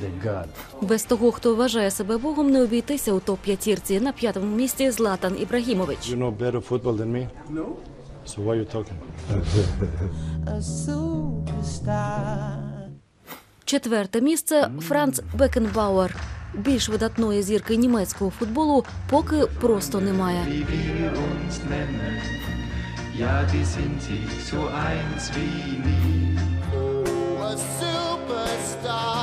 The God. Без того, хто вважає себе богом, не обійтися у топ п'ятірці на п'ятому місці Златан Ібрагімович. You know better football than me? No. So why you talking? a superstar. Четверте місце Франц Бекенбауер. Більш видатної зірки німецького футболу поки просто немає. Ja, die sind sie, so eins wie nie. Oh, A superstar.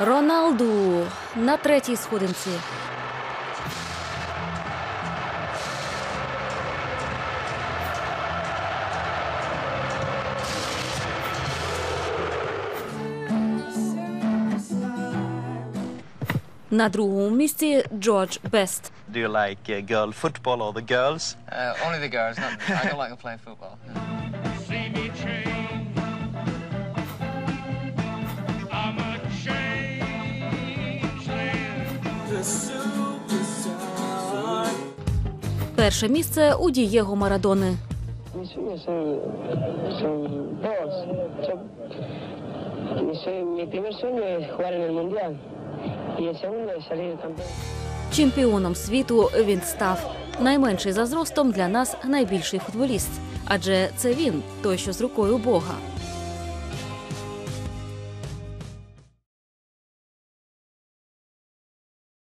Роналду на третій сходинці. На другому місці Джордж Бест. Do you like uh, girl football or the girls? Uh, only the girls. Not, I don't like to play football. Перше місце у Дієго Марадони. Mi, sue- mi primer sueño es jugar en el Mundial Чемпіоном світу він став. Найменший за зростом для нас найбільший футболіст. Адже це він, той, що з рукою Бога.